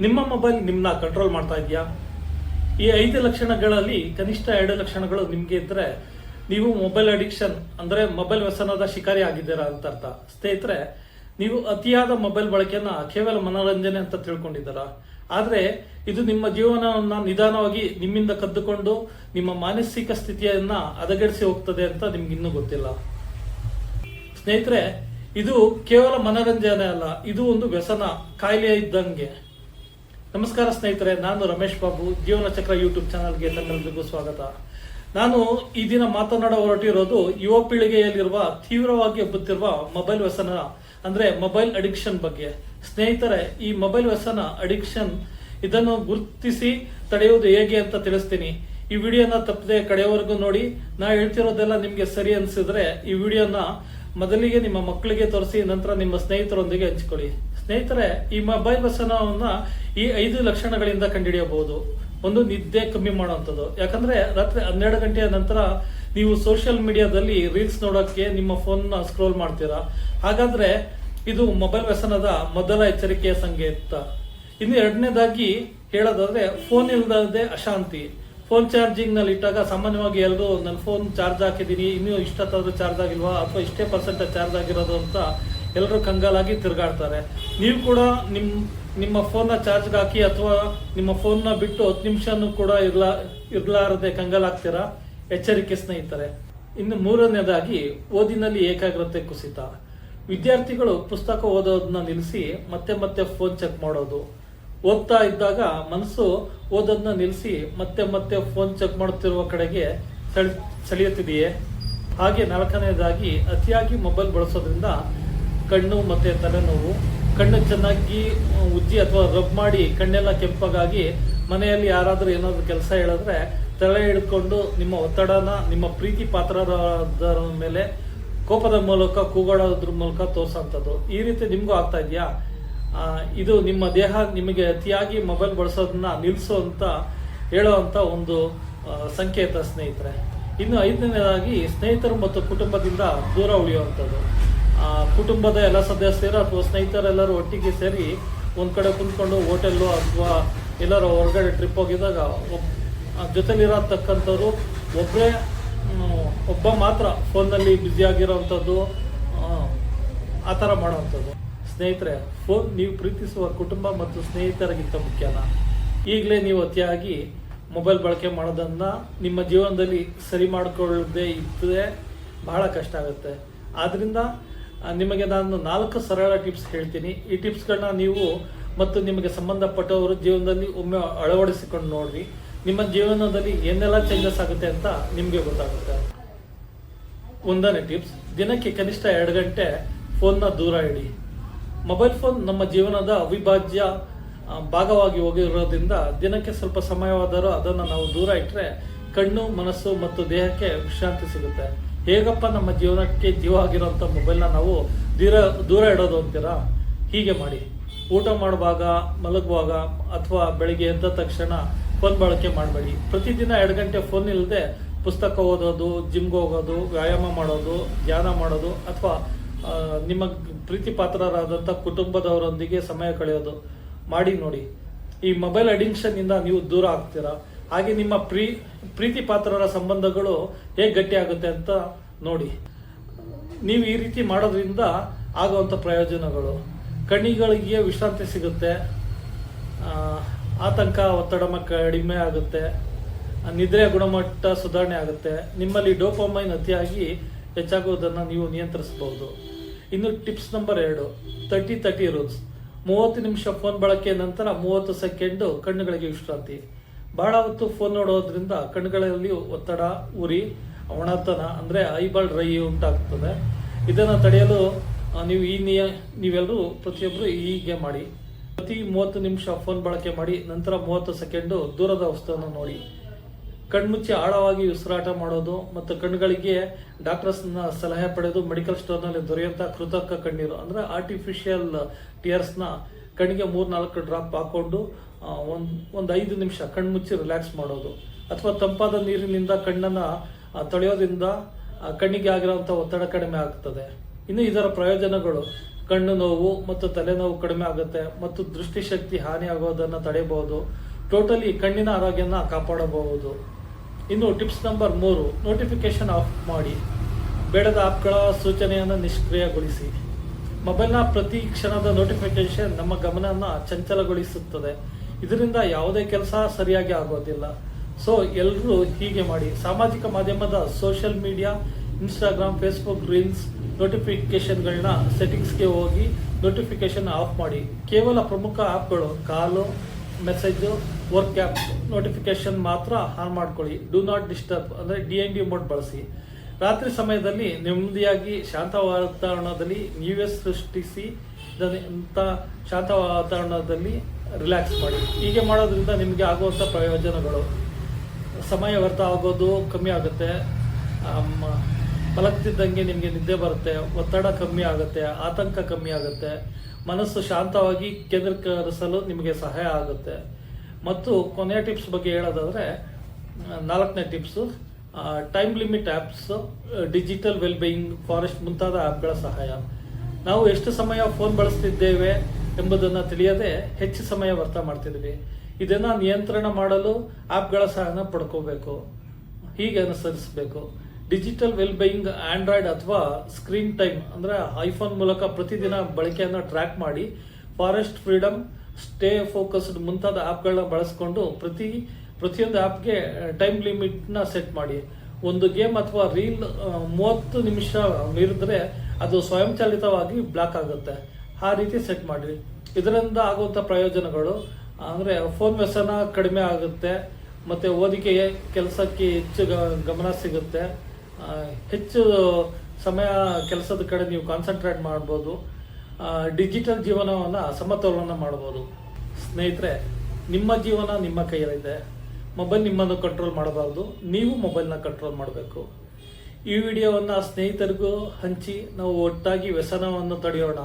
ನಿಮ್ಮ ಮೊಬೈಲ್ ನಿಮ್ಮನ್ನ ಕಂಟ್ರೋಲ್ ಮಾಡ್ತಾ ಇದೆಯಾ ಈ ಐದು ಲಕ್ಷಣಗಳಲ್ಲಿ, ಕನಿಷ್ಠ ಎರಡು ಲಕ್ಷಣಗಳು ನಿಮಗೆ ಇದ್ದರೆ ನೀವು ಮೊಬೈಲ್ ಅಡಿಕ್ಷನ್ ಅಂದ್ರೆ ಮೊಬೈಲ್ ವ್ಯಸನದ ಶಿಕಾರಿ ಆಗಿದ್ದೀರಾ ಅಂತ ಅರ್ಥ. ಸ್ನೇಹಿತರೆ, ನೀವು ಅತಿಯಾದ ಮೊಬೈಲ್ ಬಳಕೆಯನ್ನು ಕೇವಲ ಮನೋರಂಜನೆ ಅಂತ ತಿಳ್ಕೊಂಡಿದ್ದೀರಾ? ಆದರೆ, ಇದು ನಿಮ್ಮ ಜೀವನವನ್ನು ನಿಧಾನವಾಗಿ ನಿಮ್ಮಿಂದ ಕದ್ದುಕೊಂಡು, ನಿಮ್ಮ ಮಾನಸಿಕ ಸ್ಥಿತಿಯನ್ನ ಹದಗೆಡಿಸಿ ಹೋಗ್ತದೆ ಅಂತ ನಿಮ್ಗೆ ಇನ್ನೂ ಗೊತ್ತಿಲ್ಲ. ಸ್ನೇಹಿತರೆ, ಇದು ಕೇವಲ ಮನೋರಂಜನೆ ಅಲ್ಲ, ಇದು ಒಂದು ವ್ಯಸನ, ಕಾಯಿಲೆ ಇದ್ದಂಗೆ. ನಮಸ್ಕಾರ ಸ್ನೇಹಿತರೆ, ನಾನು ರಮೇಶ್ ಬಾಬು, ಜೀವನ ಚಕ್ರ ಯೂಟ್ಯೂಬ್ ಚಾನಲ್ಗೆ ತಮ್ಮೆಲ್ಲರಿಗೂ ಸ್ವಾಗತ. ನಾನು ಈ ದಿನ ಮಾತನಾಡ ಹೊರಟಿರೋದು ಯುವ ಪೀಳಿಗೆಯಲ್ಲಿರುವ, ತೀವ್ರವಾಗಿ ಹಬ್ಬುತ್ತಿರುವ ಮೊಬೈಲ್ ವ್ಯಸನ, ಅಂದ್ರೆ ಮೊಬೈಲ್ ಅಡಿಕ್ಷನ್ ಬಗ್ಗೆ. ಸ್ನೇಹಿತರೆ, ಈ ಮೊಬೈಲ್ ವ್ಯಸನ, ಅಡಿಕ್ಷನ್ ಇದನ್ನು ಗುರುತಿಸಿ ತಡೆಯುವುದು ಹೇಗೆ ಅಂತ ತಿಳಿಸ್ತೀನಿ. ಈ ವಿಡಿಯೋನ ತಪ್ಪದೆ ಕಡೆಯವರೆಗೂ ನೋಡಿ. ನಾ ಹೇಳ್ತಿರೋದೆಲ್ಲ ನಿಮ್ಗೆ ಸರಿ ಅನ್ಸಿದ್ರೆ ಈ ವಿಡಿಯೋನ ಮೊದಲಿಗೆ ನಿಮ್ಮ ಮಕ್ಕಳಿಗೆ ತೋರಿಸಿ, ನಂತರ ನಿಮ್ಮ ಸ್ನೇಹಿತರೊಂದಿಗೆ ಹಂಚಿಕೊಳ್ಳಿ. ಸ್ನೇಹಿತರೆ, ಈ ಮೊಬೈಲ್ ವ್ಯಸನವನ್ನು ಈ ಐದು ಲಕ್ಷಣಗಳಿಂದ ಕಂಡುಹಿಡಿಯಬಹುದು. ಒಂದು ನಿದ್ದೆ ಕಮ್ಮಿ ಮಾಡುವಂಥದ್ದು. ಯಾಕಂದ್ರೆ ರಾತ್ರಿ ಹನ್ನೆರಡು ಗಂಟೆಯ ನಂತರ ನೀವು ಸೋಷಿಯಲ್ ಮೀಡಿಯಾದಲ್ಲಿ ರೀಲ್ಸ್ ನೋಡೋಕ್ಕೆ ನಿಮ್ಮ ಫೋನ್ನ ಸ್ಕ್ರೋಲ್ ಮಾಡ್ತೀರಾ. ಹಾಗಾದ್ರೆ ಇದು ಮೊಬೈಲ್ ವ್ಯಸನದ ಮೊದಲ ಎಚ್ಚರಿಕೆಯ ಸಂಕೇತ. ಇನ್ನು ಎರಡನೇದಾಗಿ ಹೇಳೋದಾದ್ರೆ ಫೋನ್ ಇಲ್ಲದೆ ಅಶಾಂತಿ. ಫೋನ್ ಚಾರ್ಜಿಂಗ್ನಲ್ಲಿ ಇಟ್ಟಾಗ ಸಾಮಾನ್ಯವಾಗಿ ಎಲ್ಲರೂ, ನನ್ನ ಫೋನ್ ಚಾರ್ಜ್ ಹಾಕಿದೀನಿ ಇನ್ನೂ ಇಷ್ಟ ಚಾರ್ಜ್ ಆಗಿಲ್ವಾ? ಅಥವಾ ಇಷ್ಟೇ ಪರ್ಸೆಂಟ್ ಚಾರ್ಜ್ ಆಗಿರೋದು ಅಂತ ಎಲ್ಲರೂ ಕಂಗಾಲಾಗಿ ತಿರುಗಾಡ್ತಾರೆ. ನೀವು ಕೂಡ ನಿಮ್, ನಿಮ್ಮ ಫೋನ್ನ ಚಾರ್ಜ್ಗೆ ಹಾಕಿ ಅಥವಾ ನಿಮ್ಮ ಫೋನ್ನ ಬಿಟ್ಟು ಹತ್ತು ನಿಮಿಷನೂ ಕೂಡ ಇರ್ಲಾ, ಇರ್ಲಾರದೆ ಕಂಗಾಲಾಗ್ತೀರಾ? ಎಚ್ಚರಿಕೆ ಸ್ನೇಹಿತರೆ. ಇನ್ನು ಮೂರನೇದಾಗಿ, ಓದಿನಲ್ಲಿ ಏಕಾಗ್ರತೆ ಕುಸಿತ. ವಿದ್ಯಾರ್ಥಿಗಳು ಪುಸ್ತಕ ಓದೋದನ್ನ ನಿಲ್ಲಿಸಿ ಮತ್ತೆ ಮತ್ತೆ ಫೋನ್ ಚೆಕ್ ಮಾಡೋದು. ಓದ್ತಾ ಇದ್ದಾಗ ಮನಸ್ಸು ಓದೋದನ್ನ ನಿಲ್ಲಿಸಿ ಮತ್ತೆ ಮತ್ತೆ ಫೋನ್ ಚೆಕ್ ಮಾಡುತ್ತಿರುವ ಕಡೆಗೆ ಸೆಳಿ, ಸೆಳೆಯುತ್ತಿದೆಯೇ? ಹಾಗೆ ನಾಲ್ಕನೇದಾಗಿ, ಅತಿಯಾಗಿ ಮೊಬೈಲ್ ಬಳಸೋದ್ರಿಂದ ಕಣ್ಣು ಮತ್ತೆ ತಲೆನೋವು. ಕಣ್ಣು ಚೆನ್ನಾಗಿ ಉಜ್ಜಿ ಅಥವಾ ರಬ್ ಮಾಡಿ ಕಣ್ಣೆಲ್ಲ ಕೆಂಪಗಾಗಿ ಮನೆಯಲ್ಲಿ ಯಾರಾದರೂ ಏನಾದರೂ ಕೆಲಸ ಹೇಳಿದ್ರೆ ತಲೆ ಹಿಡ್ಕೊಂಡು ನಿಮ್ಮ ಒತ್ತಡನ, ನಿಮ್ಮ ಪ್ರೀತಿ ಪಾತ್ರರ ಮೇಲೆ ಕೋಪದ ಮೂಲಕ, ಕೂಗಾಡೋದ್ರ ಮೂಲಕ ತೋರಿಸೋಂಥದ್ದು. ಈ ರೀತಿ ನಿಮಗೂ ಆಗ್ತಾ ಇದೆಯಾ? ಇದು ನಿಮ್ಮ ದೇಹ ನಿಮಗೆ ಅತಿಯಾಗಿ ಮೊಬೈಲ್ ಬಳಸೋದನ್ನ ನಿಲ್ಲಿಸೋ ಅಂತ ಹೇಳುವಂತ ಒಂದು ಸಂಕೇತ ಸ್ನೇಹಿತರೆ. ಇನ್ನು ಐದನೇದಾಗಿ ಸ್ನೇಹಿತರು ಮತ್ತು ಕುಟುಂಬದಿಂದ ದೂರ ಉಳಿಯುವಂಥದ್ದು. ಕುಟುಂಬದ ಎಲ್ಲ ಸದಸ್ಯರು ಅಥವಾ ಸ್ನೇಹಿತರೆಲ್ಲರೂ ಒಟ್ಟಿಗೆ ಸೇರಿ ಒಂದು ಕಡೆ ಕುಂತ್ಕೊಂಡು ಹೋಟೆಲ್ಲು ಅಥವಾ ಎಲ್ಲರೂ ಹೊರಗಡೆ ಟ್ರಿಪ್ ಹೋಗಿದಾಗ ಒಬ್ ಜೊತೆಲಿರತಕ್ಕಂಥವ್ರು ಒಬ್ಬರೇ ಒಬ್ಬ ಮಾತ್ರ ಫೋನಲ್ಲಿ ಬ್ಯುಸಿ ಆಗಿರೋವಂಥದ್ದು ಆ ಥರ ಮಾಡೋವಂಥದ್ದು. ಸ್ನೇಹಿತರೆ ಫೋನ್ ನೀವು ಪ್ರೀತಿಸುವ ಕುಟುಂಬ ಮತ್ತು ಸ್ನೇಹಿತರಿಗಿಂತ ಮುಖ್ಯನ? ಈಗಲೇ ನೀವು ಅತಿಯಾಗಿ ಮೊಬೈಲ್ ಬಳಕೆ ಮಾಡೋದನ್ನು ನಿಮ್ಮ ಜೀವನದಲ್ಲಿ ಸರಿ ಮಾಡಿಕೊಳ್ಳದೆ ಇದ್ದರೆ ಬಹಳ ಕಷ್ಟ ಆಗುತ್ತೆ. ಆದ್ರಿಂದ ಆ, ನಿಮಗೆ ನಾನು ನಾಲ್ಕು ಸರಳ ಟಿಪ್ಸ್ ಹೇಳ್ತೀನಿ. ಈ ಟಿಪ್ಸ್ಗಳನ್ನ ನೀವು ಮತ್ತು ನಿಮಗೆ ಸಂಬಂಧಪಟ್ಟವರು ಜೀವನದಲ್ಲಿ ಒಮ್ಮೆ ಅಳವಡಿಸಿಕೊಂಡು ನೋಡ್ರಿ. ನಿಮ್ಮ ಜೀವನದಲ್ಲಿ ಏನೆಲ್ಲ ಚೇಂಜಸ್ ಆಗುತ್ತೆ ಅಂತ ನಿಮಗೆ ಗೊತ್ತಾಗುತ್ತೆ. ಒಂದನೇ ಟಿಪ್ಸ್ ದಿನಕ್ಕೆ ಕನಿಷ್ಠ ಎರಡು ಗಂಟೆ ಫೋನ್ನ ದೂರ ಇಡಿ. ಮೊಬೈಲ್ ಫೋನ್ ನಮ್ಮ ಜೀವನದ ಅವಿಭಾಜ್ಯ ಭಾಗವಾಗಿ ಹೋಗಿರೋದ್ರಿಂದ ದಿನಕ್ಕೆ ಸ್ವಲ್ಪ ಸಮಯವಾದರೂ ಅದನ್ನು ನಾವು ದೂರ ಇಟ್ಟರೆ ಕಣ್ಣು, ಮನಸ್ಸು ಮತ್ತು ದೇಹಕ್ಕೆ ವಿಶ್ರಾಂತಿ ಸಿಗುತ್ತೆ. ಹೇಗಪ್ಪ ನಮ್ಮ ಜೀವನಕ್ಕೆ ಜೀವ ಆಗಿರೋಂಥ ಮೊಬೈಲ್ನ ನಾವು ದೂರ ದೂರ ಇಡೋದು ಅಂತೀರಾ? ಹೀಗೆ ಮಾಡಿ. ಊಟ ಮಾಡುವಾಗ, ಮಲಗುವಾಗ ಅಥವಾ ಬೆಳಿಗ್ಗೆ ಎದ್ದ ತಕ್ಷಣ ಫೋನ್ ಬಳಕೆ ಮಾಡಬೇಡಿ. ಪ್ರತಿದಿನ ಎರಡು ಗಂಟೆ ಫೋನ್ ಇಲ್ಲದೆ ಪುಸ್ತಕ ಓದೋದು ಜಿಮ್ಗೆ ಹೋಗೋದು, ವ್ಯಾಯಾಮ ಮಾಡೋದು, ಧ್ಯಾನ ಮಾಡೋದು ಅಥವಾ ನಿಮ್ಮ ಪ್ರೀತಿ ಪಾತ್ರರಾದಂಥ ಕುಟುಂಬದವರೊಂದಿಗೆ ಸಮಯ ಕಳೆಯೋದು. ಮಾಡಿ ನೋಡಿ. ಈ ಮೊಬೈಲ್ ಅಡಿಕ್ಷನ್ ಇಂದ ನೀವು ದೂರ ಆಗ್ತೀರಾ? ಹಾಗೆ ನಿಮ್ಮ ಪ್ರೀ, ಪ್ರೀತಿ ಪಾತ್ರರ ಸಂಬಂಧಗಳು ಹೇಗೆ ಗಟ್ಟಿ ಆಗುತ್ತೆ ಅಂತ ನೋಡಿ. ನೀವು ಈ ರೀತಿ ಮಾಡೋದ್ರಿಂದ ಆಗುವಂಥ ಪ್ರಯೋಜನಗಳು. ಕಣ್ಣಿಗಳಿಗೆ ವಿಶ್ರಾಂತಿ ಸಿಗುತ್ತೆ. ಆತಂಕ, ಒತ್ತಡ ಕಡಿಮೆ ಆಗುತ್ತೆ. ನಿದ್ರೆಯ ಗುಣಮಟ್ಟ ಸುಧಾರಣೆ ಆಗುತ್ತೆ. ನಿಮ್ಮಲ್ಲಿ ಡೋಪಮೈನ್ ಅತಿಯಾಗಿ ಹೆಚ್ಚಾಗುವುದನ್ನು ನೀವು ನಿಯಂತ್ರಿಸಬಹುದು. ಇನ್ನು ಟಿಪ್ಸ್ ನಂಬರ್ ಎರಡು, ತರ್ಟಿ ತರ್ಟಿ ರೂಲ್ಸ್. ಮೂವತ್ತು ನಿಮಿಷ ಫೋನ್ ಬಳಕೆ ನಂತರ ಮೂವತ್ತು ಸೆಕೆಂಡು ಕಣ್ಣುಗಳಿಗೆ ವಿಶ್ರಾಂತಿ. ಬಹಳ ಹೊತ್ತು ಫೋನ್ ನೋಡೋದ್ರಿಂದ ಕಣ್ಣುಗಳಲ್ಲಿ ಒತ್ತಡ ಉರಿ ಒಣತನ ಅಂದರೆ ಐಬಾಲ್ ಡ್ರೈ ಉಂಟಾಗ್ತದೆ. ಇದನ್ನು ತಡೆಯಲು ನೀವು ಈ ನಿಯ ನೀವೆಲ್ಲರೂ ಪ್ರತಿಯೊಬ್ಬರು ಹೀಗೆ ಮಾಡಿ. ಪ್ರತಿ ಮೂವತ್ತು ನಿಮಿಷ ಫೋನ್ ಬಳಕೆ ಮಾಡಿ ನಂತರ ಮೂವತ್ತು ಸೆಕೆಂಡು ದೂರದ ವಸ್ತುವನ್ನು ನೋಡಿ. ಕಣ್ಮುಚ್ಚಿ ಆಳವಾಗಿ ಉಸಿರಾಟ ಮಾಡೋದು ಮತ್ತು ಕಣ್ಣುಗಳಿಗೆ ಡಾಕ್ಟರ್ಸ್ನ ಸಲಹೆ ಪಡೆದು ಮೆಡಿಕಲ್ ಸ್ಟೋರ್ನಲ್ಲಿ ದೊರೆಯುವಂಥ ಕೃತಕ ಕಣ್ಣೀರು ಅಂದರೆ ಆರ್ಟಿಫಿಷಿಯಲ್ ಟಿಯರ್ಸ್ನ ಕಣ್ಣಿಗೆ ಮೂರು ನಾಲ್ಕು ಡ್ರಾಪ್ ಹಾಕೊಂಡು ಆ, ಒಂದ್, ಒಂದು ಐದು ನಿಮಿಷ ಕಣ್ಮುಚ್ಚಿ ರಿಲ್ಯಾಕ್ಸ್ ಮಾಡೋದು. ಅಥವಾ ತಂಪಾದ ನೀರಿನಿಂದ ಕಣ್ಣನ್ನು ತೊಳೆಯೋದ್ರಿಂದ ಕಣ್ಣಿಗೆ ಆಗಿರೋಂಥ ಒತ್ತಡ ಕಡಿಮೆ ಆಗ್ತದೆ. ಇನ್ನು ಇದರ ಪ್ರಯೋಜನಗಳು, ಕಣ್ಣು ನೋವು ಮತ್ತು ತಲೆನೋವು ಕಡಿಮೆ ಆಗುತ್ತೆ ಮತ್ತು ದೃಷ್ಟಿಶಕ್ತಿ ಹಾನಿ ಆಗೋದನ್ನು ತಡೆಯಬಹುದು. ಟೋಟಲಿ ಕಣ್ಣಿನ ಆರೋಗ್ಯನ ಕಾಪಾಡಬಹುದು. ಇನ್ನು ಟಿಪ್ಸ್ ನಂಬರ್ ಮೂರು ನೋಟಿಫಿಕೇಶನ್ ಆಫ್ ಮಾಡಿ. ಬೇಡದ ಆಪ್ಗಳ ಸೂಚನೆಯನ್ನು ನಿಷ್ಕ್ರಿಯಗೊಳಿಸಿ. ಮೊಬೈಲ್ನ ಪ್ರತಿ ಕ್ಷಣದ ನೋಟಿಫಿಕೇಶನ್ ನಮ್ಮ ಗಮನವನ್ನು ಚಂಚಲಗೊಳಿಸುತ್ತದೆ. ಇದರಿಂದ ಯಾವುದೇ ಕೆಲಸ ಸರಿಯಾಗಿ ಆಗೋದಿಲ್ಲ. ಸೊ ಎಲ್ಲರೂ ಹೀಗೆ ಮಾಡಿ. ಸಾಮಾಜಿಕ ಮಾಧ್ಯಮದ social media Instagram Facebook reels ನೋಟಿಫಿಕೇಶನ್ಗಳನ್ನ ಸೆಟ್ಟಿಂಗ್ಸ್ಗೆ ಹೋಗಿ ನೋಟಿಫಿಕೇಶನ್ ಆಫ್ ಮಾಡಿ. ಕೇವಲ ಪ್ರಮುಖ ಆ್ಯಪ್ಗಳು call message work app notification ಮಾತ್ರ ಆನ್ ಮಾಡ್ಕೊಳ್ಳಿ. ಡೂ ನಾಟ್ ಡಿಸ್ಟರ್ಬ್ ಅಂದರೆ ಡಿ ಎನ್ ಡಿ ಮೋಡ್ ಬಳಸಿ. ರಾತ್ರಿ ಸಮಯದಲ್ಲಿ ನೆಮ್ಮದಿಯಾಗಿ ಶಾಂತ ವಾತಾವರಣದಲ್ಲಿ ನೀವೇ ಸೃಷ್ಟಿಸಿ ಅಂತ ಶಾಂತ ವಾತಾವರಣದಲ್ಲಿ ರಿಲ್ಯಾಕ್ಸ್ ಮಾಡಿ. ಹೀಗೆ ಮಾಡೋದ್ರಿಂದ ನಿಮಗೆ ಆಗುವಂಥ ಪ್ರಯೋಜನಗಳು. ಸಮಯ ವ್ಯರ್ಥ ಆಗೋದು ಕಮ್ಮಿ ಆಗುತ್ತೆ. ಮಲಗ್ತಿದ್ದಂಗೆ ನಿಮಗೆ ನಿದ್ದೆ ಬರುತ್ತೆ, ಒತ್ತಡ ಕಮ್ಮಿ ಆಗುತ್ತೆ, ಆತಂಕ ಕಮ್ಮಿ ಆಗುತ್ತೆ. ಮನಸ್ಸು ಶಾಂತವಾಗಿ ಕೇಂದ್ರೀಕರಿಸಲು ನಿಮಗೆ ಸಹಾಯ ಆಗುತ್ತೆ. ಮತ್ತು ಕೊನೆಯ ಟಿಪ್ಸ್ ಬಗ್ಗೆ ಹೇಳೋದಾದರೆ, ನಾಲ್ಕನೇ tips time limit apps digital wellbeing Forest ಮುಂತಾದ ಆ್ಯಪ್ಗಳ ಸಹಾಯ. ನಾವು ಎಷ್ಟು ಸಮಯ ಫೋನ್ ಬಳಸ್ತಿದ್ದೇವೆ ಎಂಬುದನ್ನು ತಿಳಿಯದೆ ಹೆಚ್ಚು ಸಮಯ ವ್ಯರ್ಥ ಮಾಡ್ತಿದ್ವಿ. ಇದನ್ನು ನಿಯಂತ್ರಣ ಮಾಡಲು ಆ್ಯಪ್ಗಳ ಸಹಾಯನ ಪಡ್ಕೋಬೇಕು. ಹೀಗೆ ಅನುಸರಿಸಬೇಕು. ಡಿಜಿಟಲ್ ವೆಲ್ಬೇಯಿಂಗ್ ಆಂಡ್ರಾಯ್ಡ್ ಅಥವಾ ಸ್ಕ್ರೀನ್ ಟೈಮ್ ಅಂದರೆ ಐಫೋನ್ ಮೂಲಕ ಪ್ರತಿದಿನ ಬಳಕೆಯನ್ನು ಟ್ರ್ಯಾಕ್ ಮಾಡಿ ಫಾರೆಸ್ಟ್ ಫ್ರೀಡಮ್ ಸ್ಟೇ ಫೋಕಸ್ಡ್ ಮುಂತಾದ ಆ್ಯಪ್ಗಳನ್ನ ಬಳಸಿಕೊಂಡು ಪ್ರತಿ, ಪ್ರತಿಯೊಂದು ಆ್ಯಪ್ಗೆ ಟೈಮ್ ಲಿಮಿಟ್ನ ಸೆಟ್ ಮಾಡಿ. ಒಂದು ಗೇಮ್ ಅಥವಾ ರೀಲ್ ಮೂವತ್ತು ನಿಮಿಷ ಮೀರಿದ್ರೆ ಅದು ಸ್ವಯಂಚಾಲಿತವಾಗಿ ಬ್ಲಾಕ್ ಆಗುತ್ತೆ. ಆ ರೀತಿ ಸೆಟ್ ಮಾಡಿ ಇದರಿಂದ ಆಗುವಂಥ ಪ್ರಯೋಜನಗಳು, ಅಂದರೆ ಫೋನ್ ವ್ಯಸನ ಕಡಿಮೆ ಆಗುತ್ತೆ, ಮತ್ತು ಓದಿಕೆ ಕೆಲಸಕ್ಕೆ ಹೆಚ್ಚು ಗಮನ ಸಿಗುತ್ತೆ. ಹೆಚ್ಚು ಸಮಯ ಕೆಲಸದ ಕಡೆ ನೀವು ಕಾನ್ಸಂಟ್ರೇಟ್ ಮಾಡ್ಬೋದು. ಡಿಜಿಟಲ್ ಜೀವನವನ್ನು ಸಮತೋಲನ ಮಾಡ್ಬೋದು. ಸ್ನೇಹಿತರೆ, ನಿಮ್ಮ ಜೀವನ ನಿಮ್ಮ ಕೈಯಲ್ಲಿದೆ. ಮೊಬೈಲ್ ನಿಮ್ಮನ್ನು ಕಂಟ್ರೋಲ್ ಮಾಡಬಾರ್ದು. ನೀವು ಮೊಬೈಲ್ನ ಕಂಟ್ರೋಲ್ ಮಾಡಬೇಕು. ಈ ವಿಡಿಯೋವನ್ನು ಸ್ನೇಹಿತರಿಗೂ ಹಂಚಿ ನಾವು ಒಟ್ಟಾಗಿ ವ್ಯಸನವನ್ನು ತಡೆಯೋಣ.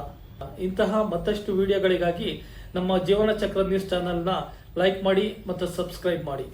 ಇಂತಹ ಮತ್ತಷ್ಟು ವಿಡಿಯೋಗಳಿಗಾಗಿ ನಮ್ಮ ಜೀವನ ಚಕ್ರ ನ್ಯೂಸ್ ಚಾನೆಲ್ನ ಲೈಕ್ ಮಾಡಿ ಮತ್ತು ಸಬ್ಸ್ಕ್ರೈಬ್ ಮಾಡಿ.